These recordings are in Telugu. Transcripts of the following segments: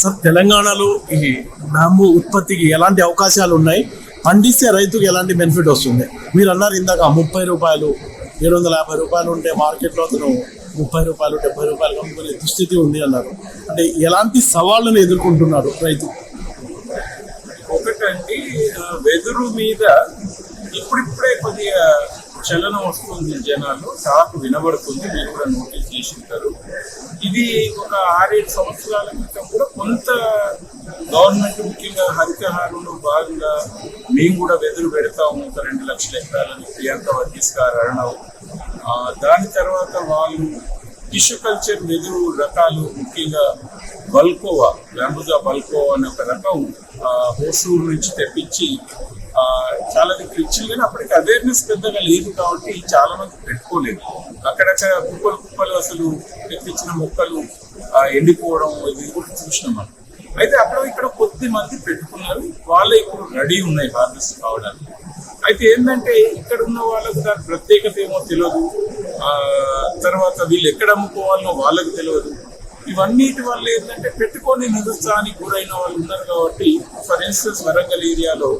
సార్ తెలంగాణలో ఈ బ్యాంబూ ఉత్పత్తికి ఎలాంటి అవకాశాలు ఉన్నాయి? పండిస్తే రైతుకు ఎలాంటి బెనిఫిట్ వస్తుంది? మీరు అన్నారు ఇందాక ముప్పై రూపాయలు ఏడు వందల యాభై రూపాయలు ఉంటే మార్కెట్లో అతను ముప్పై రూపాయలు డెబ్బై రూపాయలు అమ్ముకునే దుస్థితి ఉంది అన్నారు. అంటే ఎలాంటి సవాళ్ళను ఎదుర్కొంటున్నారు రైతు? ఒకటండి వెదురు మీద ఇప్పుడిప్పుడే కొద్దిగా చలనం వస్తుంది జనాలు టాక్ వినబడుతుంది మీరు కూడా నోటీస్ చేసి ఉంటారు ఇది ఒక ఆరేడు సంవత్సరాల క్రితం కూడా కొంత గవర్నమెంట్ ముఖ్యంగా హరితహారంలో భాగంగా మేము కూడా వెదురు పెడతాము ఒక రెండు లక్షల ఎకరాలని ప్రియాంక వర్గీస్ గారు అరణవ్ దాని తర్వాత వాళ్ళు టిష్యూ కల్చర్ వెదురు రకాలు ముఖ్యంగా బల్కోవా బ్యాంబుజా బల్కోవా అనే ఒక రకం హోసూరు నుంచి తెప్పించి చాలా దగ్గర ఇచ్చింది కానీ అప్పటికి అవేర్నెస్ పెద్దగా లేదు కాబట్టి చాలా మంది పెట్టుకోలేదు. అక్కడక్కడ కుప్పలు కుప్పలు అసలు తెప్పించిన మొక్కలు ఎండిపోవడం ఇది కూడా చూసినాం మనం. అయితే అక్కడ ఇక్కడ కొద్ది మంది పెట్టుకున్నారు. వాళ్ళే ఇప్పుడు రెడీ ఉన్నాయి హార్వెస్ట్ కావడానికి. అయితే ఏంటంటే ఇక్కడ ఉన్న వాళ్ళకు దాని ప్రత్యేకత ఏమో తెలియదు ఆ తర్వాత వీళ్ళు ఎక్కడ అమ్ముకోవాలనో వాళ్ళకి తెలియదు ఇవన్నిటి వల్ల ఏంటంటే పెట్టుకొని నిరుత్సాహానికి గురైన వాళ్ళు ఉన్నారు కాబట్టి ఫర్ ఇన్స్టెన్స్ వరంగల్ ఏరియాలో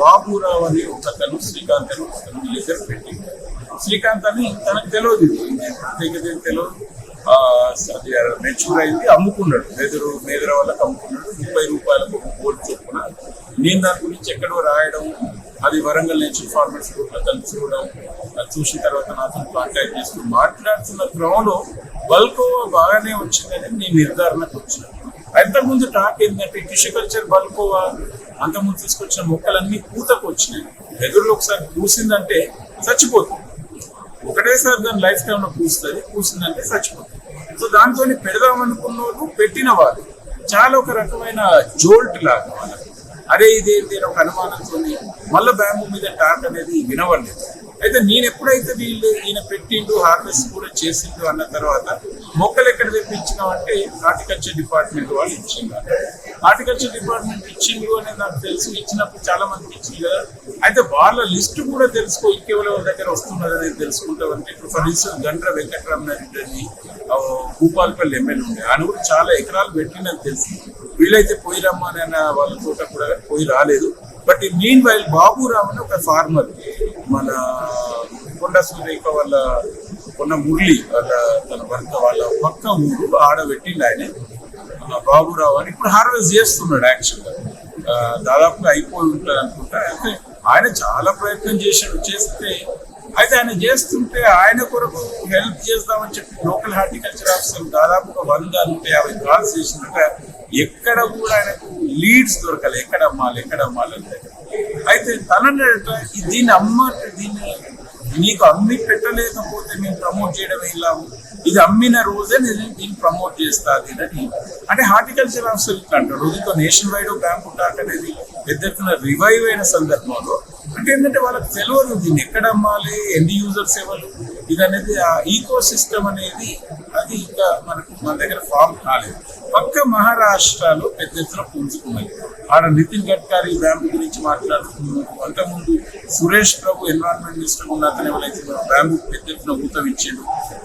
బాబురావు అని ఒకతను శ్రీకాంత్ అని వీళ్ళిద్దరు పెట్టి శ్రీకాంత్ అని తనకు తెలియదు ప్రత్యేకత తెలియదు అది మెచ్యూర్ అయింది అమ్ముకున్నాడు. వెదురు మేదర వాళ్ళకి అమ్ముకున్నాడు. ముప్పై రూపాయలకు ఒక కోటి చొప్పున. నేను దాని గురించి ఎక్కడో రాయడం అది వరంగల్ నుంచి ఫార్మర్స్ గ్రూప్లో తను చూడడం అది చూసిన తర్వాత నాతో కాంటాక్ట్ చేస్తూ మాట్లాడుతున్న క్రమంలో బల్క్ బాగానే వచ్చిందని నేను నిర్ధారణకు వచ్చిన. అంతకుముందు టాక్ ఏంటంటే టిష్యూ కల్చర్ బల్కోవా అంతకుముందు తీసుకొచ్చిన మొక్కలన్నీ పూతకు వచ్చినాయి. వెదురులో ఒకసారి పూసిందంటే చచ్చిపోతుంది. ఒకటేసారి దాని లైఫ్ టైమ్లో పూస్తుంది పూసిందంటే చచ్చిపోతుంది. సో దాంతో పెడదాం అనుకున్న వాళ్ళు పెట్టిన వాళ్ళు. చాలా ఒక రకమైన జోల్ట్ లాగా వాళ్ళకి అరే ఇదేంటి అని ఒక అనుమానంతో మళ్ళీ బ్యాంబు మీద టాక్ అనేది వినవలేదు అయితే నేను ఎప్పుడైతే వీళ్ళు ఈయన పెట్టిండు హార్వెస్ట్ కూడా చేసిండు అన్న తర్వాత మొక్కలు ఎక్కడ తెప్పించినాం అంటే హార్టికల్చర్ డిపార్ట్మెంట్ వాళ్ళు ఇచ్చింది హార్టికల్చర్ డిపార్ట్మెంట్ ఇచ్చిండ్రు అని నాకు తెలుసు ఇచ్చినప్పుడు చాలా మందికి ఇచ్చింది కదా. అయితే వాళ్ళ లిస్ట్ కూడా తెలుసుకో ఇంకెవరి దగ్గర వస్తున్నదని అనేది తెలుసుకుంటామంటే ఇప్పుడు ఫర్ ఇన్స్టెన్స్ గండ్ర వెంకటరమణారెడ్డి అని భూపాలపల్లి ఎమ్మెల్యే ఉండే ఆయన కూడా చాలా ఎకరాలు పెట్టిందని తెలుసు. వీళ్ళైతే పోయి రమ్మని అన్న వాళ్ళ తోట కూడా పోయి రాలేదు. బట్ మీన్ వైల్ బాబురావు అని ఒక ఫార్మర్ మన కొండ సూర్యక వాళ్ళ కొన్న మురళి వాళ్ళ తన భర్త వాళ్ళ పక్క ఊరు ఆడబెట్టిండు ఆయన బాబురావు అని ఇప్పుడు హార్వెస్ట్ చేస్తున్నాడు యాక్చువల్గా దాదాపుగా అయిపోయి ఉంటాడు అనుకుంటా. అయితే ఆయన చాలా ప్రయత్నం చేశాడు చేస్తే అయితే ఆయన చేస్తుంటే ఆయన కొరకు హెల్ప్ చేస్తామని చెప్పి లోకల్ హార్టికల్చర్ ఆఫీసర్ దాదాపుగా వంద నూట యాభై కాల్స్ చేసినట్ట ఎక్కడ కూడా ఆయనకు లీడ్స్ దొరకలే. ఎక్కడ అమ్మాలి ఎక్కడ అమ్మాలి అంటే. అయితే తనట దీన్ని అమ్మ దీన్ని నీకు అమ్మి పెట్టలేకపోతే మేము ప్రమోట్ చేయడం వెళ్ళాము ఇది అమ్మిన రోజే నేను దీన్ని ప్రమోట్ చేస్తాను అని అంటే హార్టికల్చర్ ఆఫీసర్ ఇట్లా అంటారు ఇంకో నేషన్ వైడ్ క్యాంప్ టాక్ అనేది పెద్ద రివైవ్ అయిన సందర్భంలో అంటే ఏంటంటే వాళ్ళకి తెలియదు దీన్ని ఎక్కడ అమ్మాలి ఎన్ని యూజర్స్ ఎవరు ఇది అనేది ఆ ఈకో సిస్టమ్ అనేది అది ఇంకా మనకు మన దగ్గర ఫామ్ కాలేదు. పక్క మహారాష్ట్రలో పెద్ద ఎత్తున పుంజుకున్నది ఆడ నితిన్ గడ్కరీ బ్యాంకు గురించి మాట్లాడుతున్నాము అంతకుముందు సురేష్ ప్రభు ఎన్విరాన్మెంట్ మినిస్టర్ ఉన్న అతను ఎవరైతే బ్యాంకు పెద్ద ఎత్తున ఊతం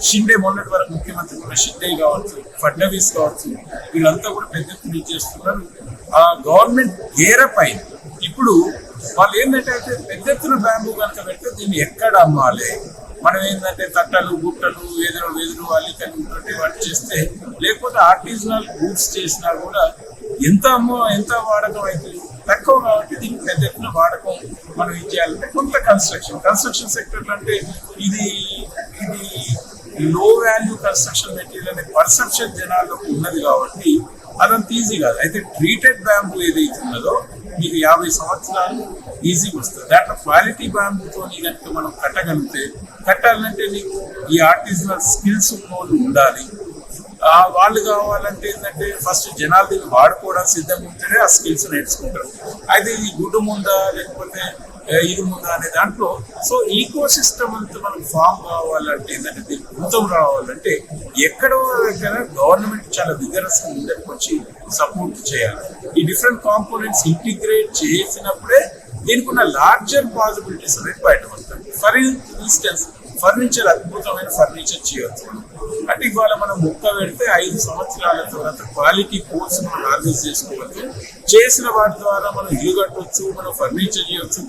షిండే మొన్నటి వరకు ముఖ్యమంత్రి కూడా షిండే కావచ్చు ఫడ్నవీస్ కావచ్చు వీళ్ళంతా కూడా పెద్ద ఎత్తున ఇచ్చేస్తున్నారు ఆ గవర్నమెంట్ గేరపై ఇప్పుడు వాళ్ళు ఏంటంటే అయితే పెద్ద ఎత్తున బ్యాంబు కనుక పెడితే దీన్ని ఎక్కడ అమ్మాలి? మనం ఏంటంటే తట్టలు గుట్టలు వెదురు వేదురు అల్లికలు ఉంటుంటే వాటి చేస్తే లేకపోతే ఆర్టిజనల్ గూడ్స్ చేసినా కూడా ఎంత అమ్మో ఎంత వాడకం అవుతుంది తక్కువ కాబట్టి దీనికి పెద్ద ఎత్తున వాడకం మనం ఏం చేయాలంటే కొంత కన్స్ట్రక్షన్ కన్స్ట్రక్షన్ సెక్టర్ అంటే ఇది ఇది లో వాల్యూ కన్స్ట్రక్షన్ మెటీరియల్ అనే పర్సెప్షన్ జనాల్లో ఉన్నది కాబట్టి అదంత ఈజీ కాదు. అయితే ట్రీటెడ్ బ్యాంబు ఏదైతే ఉన్నదో మీకు యాభై సంవత్సరాలు ఈజీగా వస్తుంది. దాంట్లో క్వాలిటీ బ్యాంబుతో కనుక మనం కట్టగలిగితే కట్టాలంటే నీకు ఈ ఆర్టిజనల్ స్కిల్స్ ఉండాలి. వాళ్ళు కావాలంటే ఏంటంటే ఫస్ట్ జనాలు దీన్ని వాడుకోవడానికి సిద్ధంగా ఉంటేనే ఆ స్కిల్స్ నేర్చుకుంటారు. అయితే ఇది గుడ్డు ముందా లేకపోతే ఇది ముందా అనే దాంట్లో సో ఈకో సిస్టమ్ అంతా మనకు ఫామ్ కావాలంటే ఏంటంటే దీనికి భూతం రావాలంటే ఎక్కడో దగ్గర గవర్నమెంట్ చాలా విగరస్ ముందరికి వచ్చి సపోర్ట్ చేయాలి. ఈ డిఫరెంట్ కాంపోనెంట్స్ ఇంటిగ్రేట్ చేసినప్పుడే దీనికి ఉన్న లార్జర్ పాసిబిలిటీస్ అనేది బయట వస్తాయి. ఫర్ ఇన్స్టెన్స్ ఫర్నిచర్ అద్భుతమైన ఫర్నిచర్ చేయవచ్చు అంటే ఇవాళ మనం ముక్క పెడితే ఐదు సంవత్సరాల తర్వాత క్వాలిటీ కోర్స్ మనం హార్వెస్ట్ చేసుకోవచ్చు. చేసిన వాటి ద్వారా మనం ఇల్లు కట్టవచ్చు మనం ఫర్నిచర్ చేయవచ్చు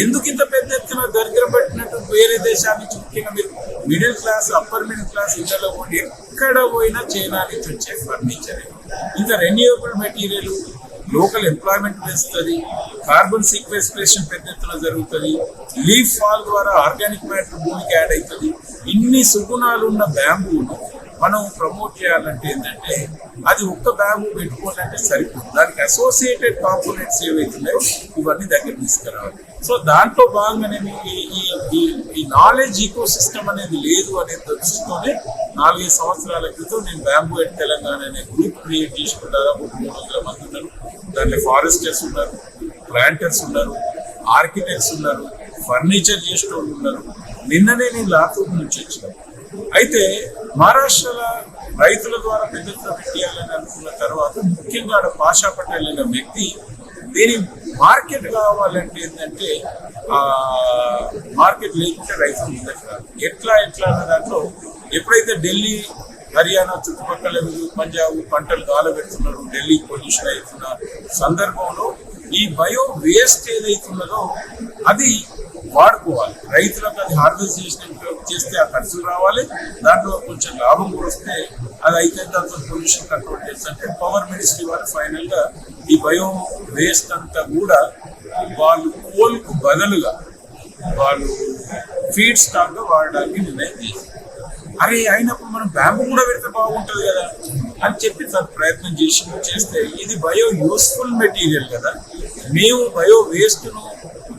ఎందుకు ఇంత పెద్ద ఎత్తున దగ్గర పెట్టినట్టు వేరే దేశాల నుంచి ముఖ్యంగా మీరు? Middle class upper middle class ఇళ్ళలో పోయి ఎక్కడ పోయినా చైనా నుంచి వచ్చే ఫర్నిచర్ ఇంకా రెన్యూవబుల్ మెటీరియల్ లోకల్ ఎంప్లాయ్మెంట్ పెంచుతుంది కార్బన్ సీక్వెస్ట్రేషన్ పెద్ద ఎత్తున జరుగుతుంది లీఫ్ ఫాల్ ద్వారా ఆర్గానిక్ మ్యాటర్ భూమికి యాడ్ అవుతుంది ఇన్ని సుగుణాలు ఉన్న బ్యాంబూను మనం ప్రమోట్ చేయాలంటే ఏంటంటే అది ఒక్క బ్యాంబూ పెట్టుకోవాలంటే సరిపోదు. దానికి అసోసియేటెడ్ కాంపోనెంట్స్ ఏవైతున్నాయో ఇవన్నీ దగ్గర తీసుకురావాలి. సో దాంట్లో భాగంగానే మీకు ఈ- ఈ- ఈ- నాలెడ్జ్ ఈకో సిస్టమ్ అనేది లేదు అనే దృష్టితోనే నాలుగైదు సంవత్సరాల క్రితం నేను బ్యాంబూ ఎట్ తెలంగాణ అనే గ్రూప్ క్రియేట్ చేసుకున్న దాదాపు మూడు వందల మంది ఉన్నారు. దాంట్లో ఫారెస్టర్స్ ఉన్నారు ప్లాంటర్స్ ఉన్నారు ఆర్కిటెక్ట్స్ ఉన్నారు ఫర్నిచర్ చేసిన వాళ్ళు ఉన్నారు. నిన్ననే నేను లాతూర్ నుంచి వచ్చినాను అయితే మహారాష్ట్రలో రైతుల ద్వారా పెద్ద పెట్టాలని పెట్టేయాలని అనుకున్న తర్వాత ముఖ్యంగా ఆడ పాషా పటేల్ అనే వ్యక్తి దీని మార్కెట్ కావాలంటే ఏంటంటే ఆ మార్కెట్ లేకుంటే రైతులు ముందకి ఎట్లా ఎట్లా అన్న దాంట్లో ఎప్పుడైతే ఢిల్లీ హర్యానా చుట్టుపక్కల పంజాబ్ పంటలు గాలబెడుతున్నారు ఢిల్లీ పొల్యూషన్ అవుతున్న సందర్భంలో ఈ బయో వేస్ట్ ఏదైతున్నదో అది వాడుకోవాలి. రైతులకు అది హార్వెస్ట్ చేసిన చేస్తే ఆ ఖర్చులు రావాలి దాంట్లో కొంచెం లాభం కూడా వస్తే అది అయితే దాంతో పొల్యూషన్ కంట్రోల్ చేస్తుంటే పవర్ మినిస్ట్రీ వాళ్ళు ఫైనల్గా ఈ బయో వేస్ట్ అంతా కూడా వాళ్ళు కోల్కు బదులుగా వాళ్ళు ఫీడ్ స్టాక్గా వాడడానికి నిర్ణయం చేశారు అరే అయినప్పుడు మనం బ్యాంబు కూడా పెడితే బాగుంటుంది కదా అని చెప్పి తను ప్రయత్నం చేసి చేస్తే ఇది బయో యూస్ఫుల్ మెటీరియల్ కదా. మేము బయో వేస్ట్ను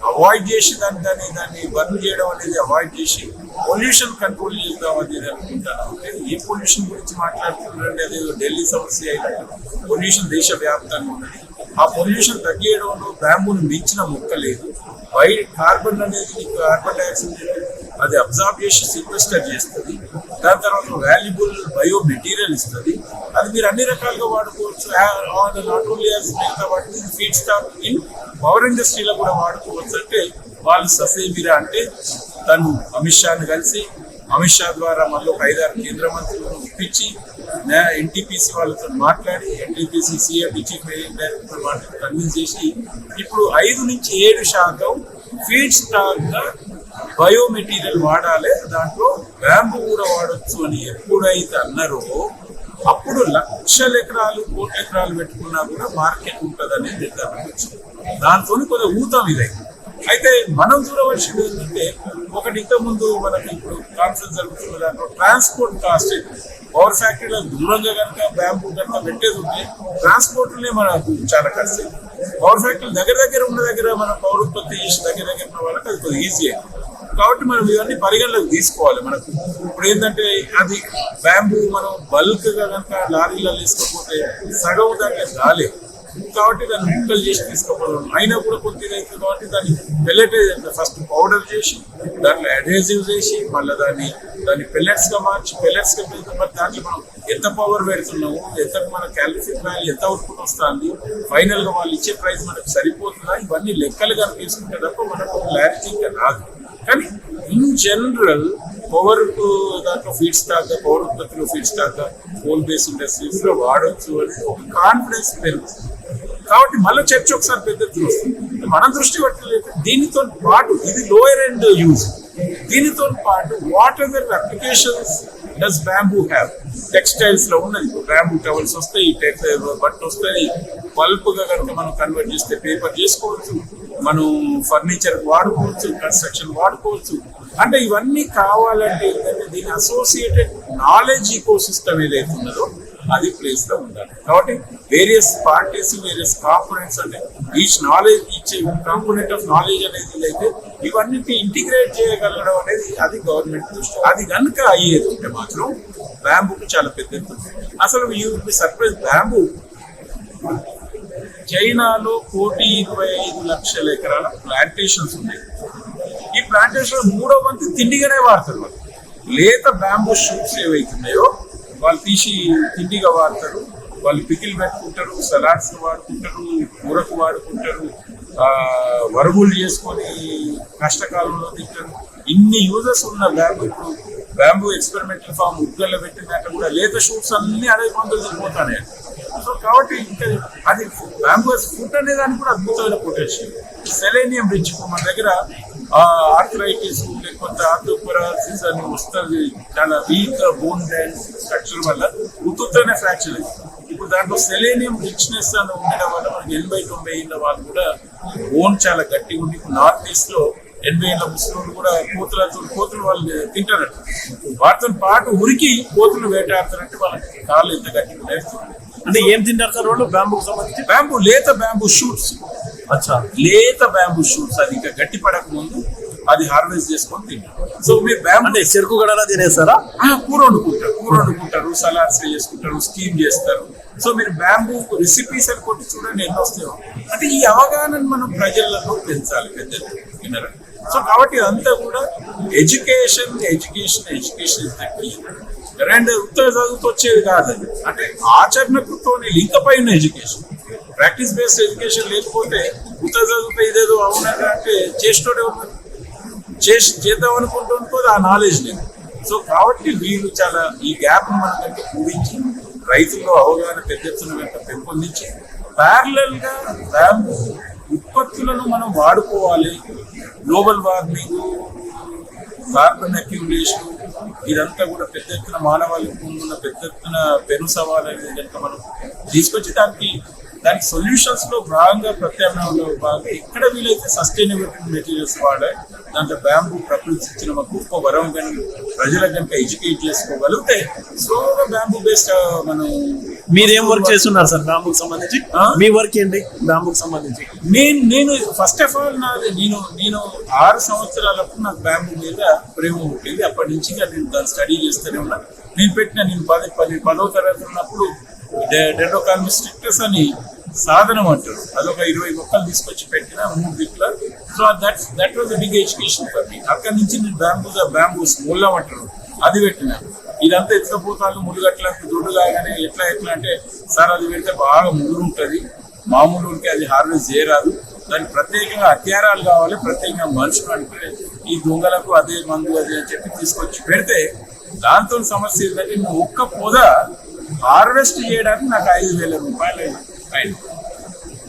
అవాయిడ్ చేసి దాన్ని దాన్ని దాన్ని బర్న్ చేయడం అనేది అవాయిడ్ చేసి పొల్యూషన్ కంట్రోల్ చేద్దాం అనేది అనుకుంటాను ఏ పొల్యూషన్ గురించి మాట్లాడుతున్నారంటే అది ఢిల్లీ సమస్య అయినట్టు. పొల్యూషన్ దేశవ్యాప్తంగా ఉన్నది. ఆ పొల్యూషన్ తగ్గేయడంలో బ్యాంబూను మించిన ముక్క లేదు. బయట కార్బన్ అనేది కార్బన్ డైఆక్సైడ్ అది అబ్జర్వ్ చేసి సిక్వెస్టర్ చేస్తుంది. దాని తర్వాత వాల్యుబుల్ బయో మెటీరియల్ ఇస్తుంది. అది మీరు అన్ని రకాలుగా వాడుకోవచ్చు. నాట్ ఓన్లీ మిగతా వాటిని ఫీడ్ స్టాక్ ఇన్ పవర్ ఇండస్ట్రీలో కూడా వాడుకోవచ్చు. అంటే వాళ్ళు ససేమిరా అంటే తను అమిత్ షాని కలిసి అమిత్ షా ద్వారా మళ్ళీ ఒక ఐదారు కేంద్ర మంత్రులను ఒప్పించి ఎన్టీపీసీ వాళ్ళతో మాట్లాడి ఎన్టీపీసీ సీఎం చీఫ్ డైరెక్టర్ వాళ్ళతో కన్విన్స్ చేసి ఇప్పుడు ఐదు నుంచి ఏడు శాతం ఫీడ్ స్టాక్గా వాడాలి. దాంట్లో ర్యాంప్ కూడా వాడొచ్చు అని ఎప్పుడైతే అన్నారో అప్పుడు లక్షల ఎకరాలు కోట్ల ఎకరాలు పెట్టుకున్నా కూడా మార్కెట్ ఉంటుంది అనేది నిర్ధారణ వచ్చింది. దాంతో కొద్దిగా ఊతం ఇదే అయితే మనం చూడవలసింది ఏంటంటే ఒకటి ఇంతకు ముందు మనకి ఇప్పుడు కాన్ఫరెన్స్ జరుగుతున్న దాంట్లో ట్రాన్స్పోర్ట్ కాస్ట్ పవర్ ఫ్యాక్టరీలో దూరంగా కనుక బ్యాంపు కనుక పెట్టేది ఉంటే ట్రాన్స్పోర్ట్లే మనకు చాలా కష్టం పవర్ ఫ్యాక్టరీ దగ్గర దగ్గర ఉన్న దగ్గర మన పవర్ ఉత్పత్తి చేసి దగ్గర దగ్గర ఉన్న వాళ్ళకి అది కొద్దిగా ఈజీ అయింది. కాబట్టి మనం ఇవన్నీ పరిగణలోకి తీసుకోవాలి మనకు. ఇప్పుడు ఏంటంటే అది బ్యాంబూ మనం బల్క్గా కనుక లారీలో తీసుకోకపోతే సగం దాకా రాలేదు కాబట్టి దాన్ని ముక్కలు చేసి తీసుకోవడం అయినా కూడా కొద్దిగా అయితే కాబట్టి దాన్ని పెల్లెట్ ఫస్ట్ పౌడర్ చేసి దాంట్లో అడ్హెసివ్ చేసి మళ్ళీ దాన్ని దాన్ని పెల్లెట్స్గా మార్చి పెల్లెట్స్గా పెడితే మరి దాంట్లో మనం ఎంత పవర్ పెడుతున్నాము ఎంత మన క్యాలిఫిక్ వాల్యూ ఎంత అవుట్పుట్ వస్తుంది ఫైనల్గా వాళ్ళు ఇచ్చే ప్రైస్ మనకు సరిపోతుందా? ఇవన్నీ లెక్కలుగా కనిపిస్తుంటే తప్ప మనకు క్లారిటీగా రాదు. కానీ ఇన్ జనరల్ పవర్ దాంట్లో ఫీడ్ స్టాక్ పవర్ ఉత్పత్తిలో ఫీడ్ స్టాక్గా కోల్ బేస్ ఇండస్ట్రీస్లో వాడవచ్చు అని ఒక కాన్ఫిడెన్స్ పెరుగుతుంది కాబట్టి మళ్ళీ చర్చ ఒకసారి పెద్ద ఎత్తున మనం దృష్టి పెట్టలేదు దీనితో పాటు ఇది లోయర్ అండ్ యూజ్ దీనితో పాటు whatever applications does bamboo have టెక్స్టైల్స్లో ఉన్నది బ్యాంబూ టవల్స్ వస్తాయి టెక్స్టైల్ బట్ట వస్తాయి. పల్ప్గా కనుక మనం కన్వర్ట్ చేస్తే పేపర్ చేసుకోవచ్చు. మనం ఫర్నిచర్ వాడుకోవచ్చు కన్స్ట్రక్షన్ వాడుకోవచ్చు. అంటే ఇవన్నీ కావాలంటే ఏంటంటే దీని అసోసియేటెడ్ నాలెడ్జ్ ఈకో సిస్టమ్ ఏదైతే ఉన్నదో అది ప్లేస్లో ఉండాలి. కాబట్టి వేరియస్ పార్టీస్ వేరియస్ కాంపోనెంట్స్ అంటే ఈచ్ నాలెడ్జ్ ఇచ్చే కాంపోనెంట్ ఆఫ్ నాలెడ్జ్ అనేది అయితే ఇవన్నిటి ఇంటిగ్రేట్ చేయగలగడం అనేది అది గవర్నమెంట్ దృష్టి. అది కనుక అయ్యేది ఉంటే మాత్రం బ్యాంబుకి చాలా పెద్ద అసలు యూ సర్ప్రైజ్ బ్యాంబు చైనాలో కోటి ఇరవై ఐదు లక్షల ఎకరాల ప్లాంటేషన్స్ ఉన్నాయి. ఈ ప్లాంటేషన్ మూడో వంతు తిండిగానే వాడతారు వాళ్ళు. లేత బ్యాంబూ షూట్స్ ఏవైతున్నాయో వాళ్ళు తీసి తిండిగా వాడతారు. వాళ్ళు పికిల్ పెట్టుకుంటారు సలాడ్స్ వాడుకుంటారు కూరకు వాడుకుంటారు వరుగులు చేసుకొని కష్టకాలంలో తింటారు. ఇన్ని యూజెస్ ఉన్న బ్యాంబూ ఇప్పుడు బ్యాంబూ ఎక్స్పెరిమెంటల్ ఫామ్ ఉద్గల్లో పెట్టినాక కూడా లేత షూట్స్ అన్ని అదే పంతులు తిరిగిపోతానే సో కాబట్టి అది బ్యాంబూ ఫుడ్ అనే దానికి కూడా అద్భుతమైన పొటెన్షియల్ సెలేనియం రిచ్ మన దగ్గర ఆర్థరైటిస్ లేకపోతే ఆర్థోపరాసిస్ అని వస్తుంది. చాలా వీక్ బోన్ డ్యాన్స్ స్ట్రక్చర్ వల్ల ఉత్తుతోనే ఫ్రాక్చర్ ఇప్పుడు దాంట్లో సెలేనియం రిచ్నెస్ అని ఉండడం వల్ల మనకి ఎనభై తొంభై ఏళ్ళ వాళ్ళు కూడా బోన్ చాలా గట్టిగా ఉండి నార్త్ ఈస్ట్లో ఎనభై ఏళ్ళ ముస్లింలు కూడా కోతులతో కోతులు వాళ్ళు తింటారట. వాటితో పాటు ఉరికి కోతులు వేటాడుతారంటే వాళ్ళకి కాళ్ళు ఎంత గట్టిగా ఉన్నాయి. అంటే ఏం తింటారు సార్ వాళ్ళు? బ్యాంబుకి సంబంధించి? బ్యాంబూ లేత బ్యాంబూ షూట్స్. అచ్చా. లేత బ్యాంబూ షూట్స్ అది ఇంకా గట్టి పడక ముందు అది హార్వెస్ట్ చేసుకొని తింటారు. సో మీరు బ్యాంబూ అంటే చెరుకు గడలా తినేస్తారా? కూర వండుకుంటారు కూర వండుకుంటారు సలాడ్స్ చేసుకుంటారు స్టీమ్ చేస్తారు. సో మీరు బ్యాంబూ రెసిపీస్ అని కొట్టి చూడండి ఎన్ని వస్తాయో. అంటే ఈ అవగాహన మనం ప్రజలలో పెంచాలి పెద్ద వినరా సో కాబట్టి ఇదంతా కూడా education education education is the రెండు ఉత్తర చదువుతో వచ్చేది కాదండి అంటే ఆచరణకుతో లింక్ పైన ఎడ్యుకేషన్. ప్రాక్టీస్ బేస్డ్ ఎడ్యుకేషన్ లేకపోతే ఉత్తర చదువుతో ఇదేదో అవునగా అంటే చేసినోడే ఉన్నారు చేసి చేద్దాం అనుకుంటుంటే ఆ నాలెడ్జ్ లేదు. సో కాబట్టి వీళ్ళు చాలా ఈ గ్యాప్ మనకంటే పూరించి రైతుల్లో అవగాహన పెద్ద ఎత్తున వెంట పెంపొందించి ప్యారలల్గా ఉత్పత్తులను మనం వాడుకోవాలి. గ్లోబల్ వార్మింగ్ కార్బన్ అక్యూమిలేషన్ ఇదంతా కూడా పెద్ద ఎత్తున మానవాళికి ముందున్న పెద్ద ఎత్తున పెను సవాల్ అనేది కనుక మనం తీసుకొచ్చి దానికి దానికి సొల్యూషన్స్లో భాగంగా ప్రత్యామ్నాయంలో భాగంగా ఎక్కడ వీలైతే సస్టైనబిలిటీ మెటీరియల్స్ వాడాలి దాంట్లో బ్యాంబూ ప్రకృతి ఇచ్చిన ఒక గొప్ప వరం కానీ ప్రజలకు కనుక ఎడ్యుకేట్ చేసుకోగలిగితే స్లోగా బ్యాంబూ బేస్డ్ మనం మీరేం వర్క్ చేస్తున్నారు సార్ బ్యాంబుకి సంబంధించి? మీ వర్క్ ఏంటి బ్యాంబుకి సంబంధించి? నేను నేను ఫస్ట్ ఆఫ్ ఆల్ నాది నేను నేను ఆరు సంవత్సరాలప్పుడు నాకు బ్యాంబూ మీద ప్రేమ పుట్టింది అప్పటి నుంచి నేను దాన్ని స్టడీ చేస్తూనే ఉన్నా. నేను పెట్టిన నేను పది పది పదవ తరగతి ఉన్నప్పుడు డెండోకాల్మిస్టిక్టస్ అని సాధనం అంటారు. అదొక ఇరవై మొక్కలు తీసుకొచ్చి పెట్టిన మూడు దిక్కుల so that that was big education for me అక్కడి నుంచి నేను బ్యాంబూ బ్యాంబూస్ ముల్లం అంటారు అది పెట్టిన. ఇదంతా ఎత్తుకపోతాను ములుగట్ల దొడ్డు కాగానే ఎట్లా ఎట్లా అంటే సార్ అది పెడితే బాగా ముదురు ఉంటుంది. మామూలు ఉంటే అది హార్వెస్ట్ చేయరాదు. దానికి ప్రత్యేకంగా హత్యారాలు కావాలి. ప్రత్యేకంగా మనుషులు అంటే ఈ దొంగలకు అదే మందు అది అని చెప్పి తీసుకొచ్చి పెడితే దాంతో సమస్య ఏంటంటే ఒక్క పొద హార్వెస్ట్ చేయడానికి నాకు ఐదు వేల రూపాయలు అయింది.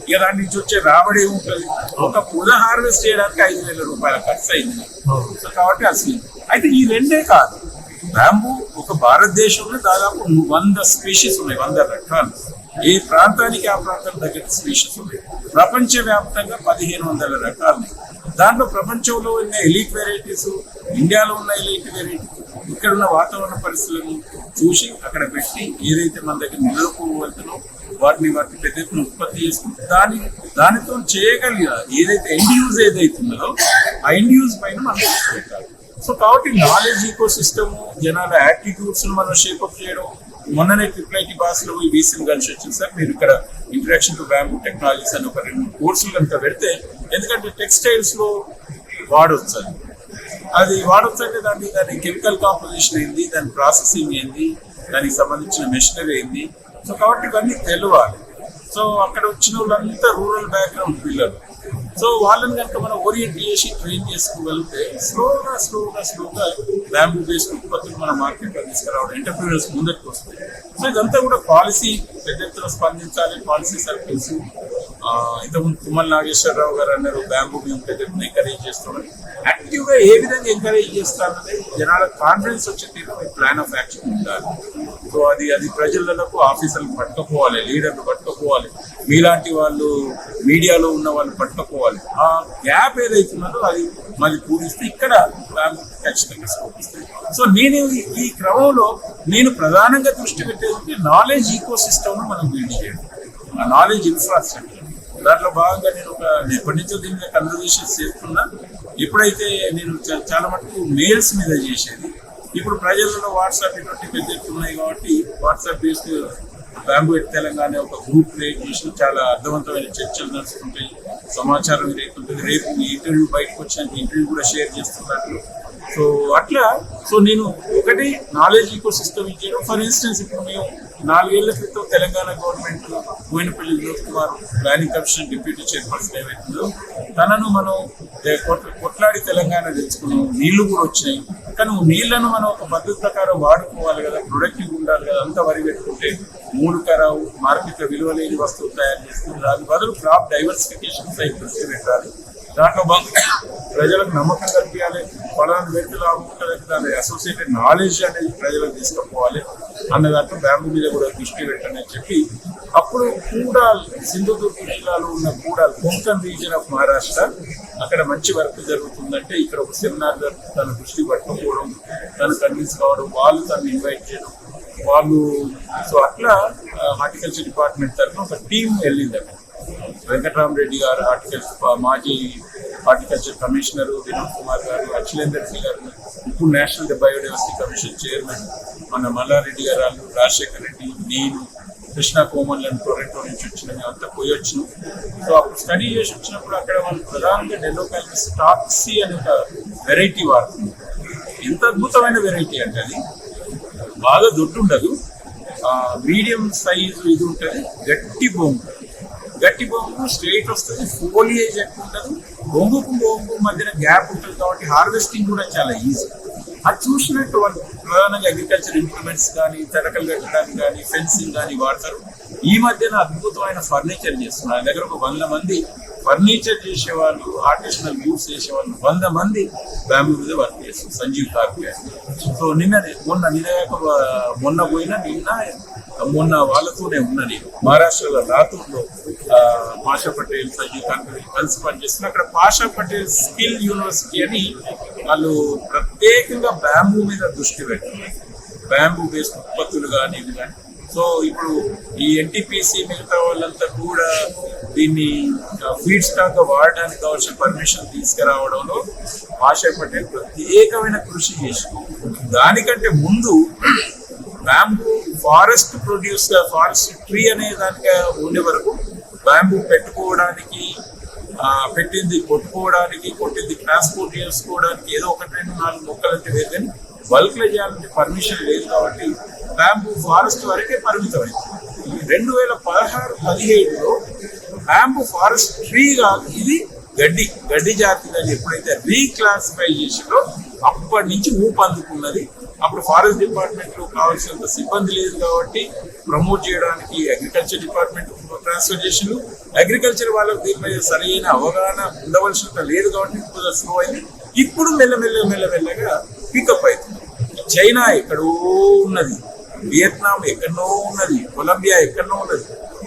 ఇక దాని నుంచి వచ్చే రాబడి ఉంటుంది ఒక పొద హార్వెస్ట్ చేయడానికి ఐదు వేల రూపాయల ఖర్చు అయింది. కాబట్టి అసలు అయితే ఈ రెండే కాదు. బ్యాంబూ ఒక భారతదేశంలో దాదాపు వంద స్పీషీస్ ఉన్నాయి వంద రకాలు. ఏ ప్రాంతానికి ఆ ప్రాంతం దగ్గర స్పీషీస్ ఉన్నాయి? ప్రపంచవ్యాప్తంగా పదిహేను వందల రకాలు. దాంట్లో ప్రపంచంలో ఉన్న ఎలీట్ వెరైటీస్ ఇండియాలో ఉన్న ఎలీట్ వెరైటీస్ ఇక్కడ ఉన్న వాతావరణ పరిస్థితులను చూసి అక్కడ పెట్టి ఏదైతే మన దగ్గర నిలవకపోతుందో వాటిని వాటిని పెద్ద ఎత్తున ఉత్పత్తి చేసుకుంటే దాని దానితో చేయగలిగిన ఏదైతే ఎండ్ యూజ్ ఏదైతే ఉందో ఆ ఎండ్ యూజ్ పైన మనం పెట్టాలి సో కాబట్టి నాలెడ్జ్ ఈకో సిస్టమ్ జనాల యాటిట్యూడ్స్ మనం షేప్అప్ చేయడం మొన్ననే ట్రిపుల్ ఐటీ భాషలో ఈ వీసీని కలిసి వచ్చింది సార్ మీరు ఇక్కడ ఇంట్రడక్షన్ టు బ్యాంకు టెక్నాలజీస్ అని ఒక రెండు కోర్సులు కనుక పెడితే ఎందుకంటే టెక్స్టైల్స్లో వాడవచ్చు అది అది వాడవచ్చు అంటే దాని దాని కెమికల్ కాంపోజిషన్ ఏంది దాని ప్రాసెసింగ్ ఏంది దానికి సంబంధించిన మెషినరీ ఏంది సో కాబట్టి ఇవన్నీ తెలియాలి సో అక్కడ వచ్చిన వాళ్ళంతా రూరల్ బ్యాక్గ్రౌండ్ పిల్లలు. సో వాళ్ళని కనుక మనం ఓరియంట్ చేసి ట్రైన్ చేసుకోగలిగితే స్లోగా స్లోగా స్లోగా బ్యాంబూ బేస్డ్ ఉత్పత్తులు మన మార్కెట్లో తీసుకురావడం ఎంటర్ప్రీనర్స్ ముందరికి వస్తాయి సో ఇదంతా కూడా పాలసీ పెద్ద ఎత్తున స్పందించాలి. పాలసీ సర్కిల్స్ ఇంతకుముందు తుమ్మల నాగేశ్వరరావు గారు అన్నారు బ్యాంబూ మేము పెద్ద ఎత్తున ఎంకరేజ్ చేస్తామని యాక్టివ్గా ఏ విధంగా ఎంకరేజ్ చేస్తారనేది జనాల కాన్ఫిడెన్స్ వచ్చే తీరు ప్లాన్ ఆఫ్ యాక్షన్ ఉండాలి. సో అది అది ప్రజలకు ఆఫీసర్లు పట్టుకపోవాలి లీడర్లు పట్టుకపోవాలి మీలాంటి వాళ్ళు మీడియాలో ఉన్న వాళ్ళు పట్టుకపోవాలి. ఆ గ్యాప్ ఏదైతే ఉన్నదో అది మాది పూరిస్తే ఇక్కడ ప్లాన్ ఖచ్చితంగా స్కోపిస్తుంది సో నేను ఈ- క్రమంలో నేను ప్రధానంగా దృష్టి పెట్టేది నాలెడ్జ్ ఈకో సిస్టమ్ను మనం బిల్డ్ చేయడం ఆ నాలెడ్జ్ ఇన్ఫ్రాస్ట్రక్చర్ దాంట్లో భాగంగా నేను ఒక ఎప్పటి నుంచో దీని మీద కన్వర్జేషన్స్ చేస్తున్నా. ఎప్పుడైతే నేను చాలా మటుకు మెయిల్స్ మీద చేసేది. ఇప్పుడు ప్రజలలో వాట్సాప్ ఇటువంటి పెద్ద ఉన్నాయి కాబట్టి వాట్సాప్ బేస్డ్ బ్యాంబూ తెలంగాణ ఒక గ్రూప్ క్రియేట్ చేసి చాలా అర్థవంతమైన చర్చలు నడుస్తుంటాయి. సమాచారం రేపు రేపు ఇంటర్వ్యూ బయటకు వచ్చినాక ఇంటర్వ్యూ కూడా షేర్ చేస్తున్నట్లు సో అట్లా సో నేను ఒకటి నాలెడ్జ్ ఈకో సిస్టమ్ ఇచ్చాను. ఫర్ ఇన్స్టెన్స్ ఇప్పుడు మేము నాలుగేళ్ళ క్రితం Telangana government Boinapally Vinod Kumar planning commission deputy chairperson ఏమైతుందో తనను మనం కొట్లాడి తెలంగాణ తెచ్చుకున్నాం. నీళ్ళు కూడా వచ్చినాయి కానీ నీళ్ళను మనం ఒక పద్ధతి ప్రకారం వాడుకోవాలి కదా ప్రొడక్టివ్ ఉండాలి కదా అంతా వరి పెట్టుకుంటే మూడు కరావు మార్కెట్లో విలువ లేని వస్తువులు తయారు చేస్తుంది. దాని బదులు క్రాప్ డైవర్సిఫికేషన్ సైడ్ దృష్టి పెట్టాలి. దాంట్లో ప్రజలకు నమ్మకం కల్పించాలి. ఫలాన్ని పెట్టి లాభం ఉంటుంది దాని అసోసియేటెడ్ నాలెడ్జ్ అనేది ప్రజలకు తీసుకుపోవాలి. అన్న దాంట్లో బ్యాంకు మీద కూడా దృష్టి పెట్టండి అని చెప్పి అప్పుడు కూడాల్ సింధుదుర్గ జిల్లాలో ఉన్న కూడాల్ కొంకన్ రీజన్ ఆఫ్ మహారాష్ట్ర అక్కడ మంచి వర్క్ జరుగుతుందంటే ఇక్కడ ఒక సెమినార్ తన దృష్టి పట్టుకోవడం తను కన్విన్స్ కావడం వాళ్ళు తను ఇన్వైట్ చేయడం వాళ్ళు సో అట్లా హార్టికల్చర్ డిపార్ట్మెంట్ తరఫున ఒక టీం వెళ్ళింది అక్కడ వెంకటరామరెడ్డి గారు హార్టికల్చర్ మాజీ హార్టికల్చర్ కమిషనర్ వినోద్ కుమార్ గారు అఖిలేందర్ సింగ్ గారు ఇప్పుడు నేషనల్ బయోడైవర్సిటీ కమిషన్ చైర్మన్ మన మల్లారెడ్డి గారు వాళ్ళు, రాజశేఖర్ రెడ్డి నేను కృష్ణ కోమల్ టొరెంటో నుంచి వచ్చిన మేమంతా పోయి వచ్చినాం. సో అప్పుడు స్టడీ చేసి వచ్చినప్పుడు అక్కడ వాళ్ళు ప్రధానంగా డెలోకాలిస్ టాక్సీ అనే ఒక వెరైటీ వాడుతుంది ఎంత అద్భుతమైన వెరైటీ అంటే అది. బాగా దొడ్డు ఉండదు మీడియం సైజు ఇది ఉంటుంది. గట్టి బొమ్మ. గట్టి బొంగు స్ట్రైట్ వస్తుంది ఫోలియేజ్ ఎక్కువ ఉంటుంది. బొంగుకు బొంగు మధ్యన గ్యాప్ ఉంటుంది కాబట్టి హార్వెస్టింగ్ కూడా చాలా ఈజీ అది చూసినట్టు వాళ్ళు ప్రధానంగా అగ్రికల్చర్ ఇంప్లిమెంట్స్ కానీ తడకలు కట్టడానికి కానీ ఫెన్సింగ్ కానీ వాడతారు. ఈ మధ్యన అద్భుతమైన ఫర్నిచర్ చేస్తున్నారు. నా దగ్గర ఒక వంద మంది ఫర్నిచర్ చేసేవాళ్ళు ఆర్టిషనల్ యూస్ చేసేవాళ్ళు వంద మంది బ్యాంబూ మీద వర్క్ చేస్తారు సంజీవ్ కార్పే సో నిన్న మొన్న నిన్న మొన్న పోయినా నిన్న మొన్న వాళ్ళతోనే ఉన్న నేను. మహారాష్ట్రలో లాతూర్లో పాషా పటేల్ సంజీవ్ కార్పే కలిసి పనిచేస్తున్న అక్కడ పాషా పటేల్ స్కిల్ యూనివర్సిటీ అని వాళ్ళు ప్రత్యేకంగా బ్యాంబూ మీద దృష్టి పెట్టారు బ్యాంబూ బేస్డ్ ఉత్పత్తులు కానీ ఇవి కానీ. సో ఇప్పుడు ఈ ఎన్టీపీసీ మిగతా వాళ్ళంతా కూడా దీన్ని ఫీడ్ స్టాక్ వాడడానికి కావాల్సిన పర్మిషన్ తీసుకురావడంలో ఆశయ పటేల్ ప్రత్యేకమైన కృషి చేసి దానికంటే ముందు bamboo forest produce forest tree అనే దానికి ఉండే వరకు బ్యాంబూ పెట్టుకోవడానికి పెట్టింది కొట్టుకోవడానికి కొట్టింది ట్రాన్స్పోర్ట్ చేసుకోవడానికి ఏదో ఒకటి రెండు నాలుగు మొక్కలు అంటే లేదు కానీ బల్క్లో చేయాలంటే పర్మిషన్ లేదు కాబట్టి బ్యాంబూ ఫారెస్ట్ వరకే పరిమితమైంది రెండు వేల పదహారు పదిహేడులో బ్యాంబూ ఫారెస్ట్ ట్రీ కాదు ఇది గడ్డి గడ్డి జాతి అని ఎప్పుడైతే రీక్లాసిఫై చేసిందో అప్పటి నుంచి ఊపందుకున్నది అప్పుడు ఫారెస్ట్ డిపార్ట్మెంట్లో కావాల్సినంత సిబ్బంది లేదు కాబట్టి ప్రమోట్ చేయడానికి అగ్రికల్చర్ డిపార్ట్మెంట్ ట్రాన్స్ఫర్ అగ్రికల్చర్ వాళ్ళకి దీనిపై సరైన అవగాహన ఉండవలసినంత లేదు కాబట్టి ఇప్పుడు స్లో అయింది. ఇప్పుడు మెల్లమెల్ల మెల్లమెల్లగా పికప్ అవుతుంది. చైనా ఎక్కడో ఉన్నది. వియత్నాం ఎక్కడో ఉన్నది. కొలంబియా ఎక్కడో ఉన్నది.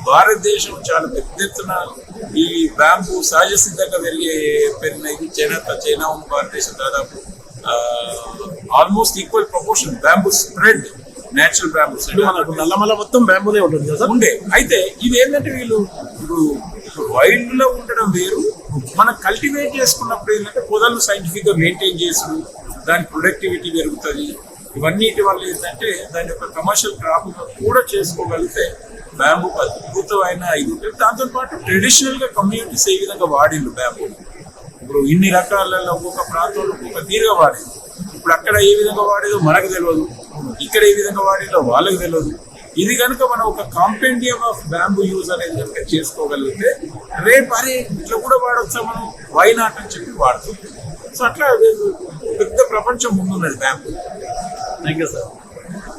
భారతదేశం చాలా పెద్ద ఎత్తున ఈ బ్యాంబూ సహజ సిద్ధంగా పెరిగే పెరిగినాయి చైనా చైనా ఉంది భారతదేశం దాదాపు almost equal proportion bamboo spread natural bamboo మనకు నల్లమల మొత్తం బ్యాంబూనే ఉంటుంది కదా ఉండే. అయితే ఇది ఏంటంటే వీళ్ళు ఇప్పుడు వైల్డ్లో ఉండడం వేరు. మనం కల్టివేట్ చేసుకున్నప్పుడు ఏంటంటే పొదలను సైంటిఫిక్గా మెయింటైన్ చేసుడు దాని ప్రొడక్టివిటీ పెరుగుతుంది. ఇవన్నిటి వల్ల ఏంటంటే దాని యొక్క కమర్షియల్ క్రాప్ కూడా చేసుకోగలిగితే బ్యాంబూ అద్భుతమైన ఇది ఉంటుంది. దాంతో పాటు ట్రెడిషనల్గా కమ్యూనిటీస్ ఏ విధంగా వాడిండు బ్యాంబూ ఇప్పుడు ఇన్ని రకాలలో ఒక్కొక్క ప్రాంతంలో ఒక్కొక్క తీరుగా వాడేది ఇప్పుడు అక్కడ ఏ విధంగా వాడేదో మనకు తెలియదు ఇక్కడ ఏ విధంగా వాడేదో వాళ్ళకి తెలియదు ఇది కనుక మనం ఒక కాంపెండియం ఆఫ్ బ్యాంబూ యూజ్ అనేది కనుక చేసుకోగలిగితే రేపు అరే ఇట్లా కూడా వాడొచ్చా మనం? వై నాట్ అని చెప్పి వాడుతుంది సో అట్లా పెద్ద ప్రపంచం ముందున్నది బ్యాంబూ థ్యాంక్ యూ సార్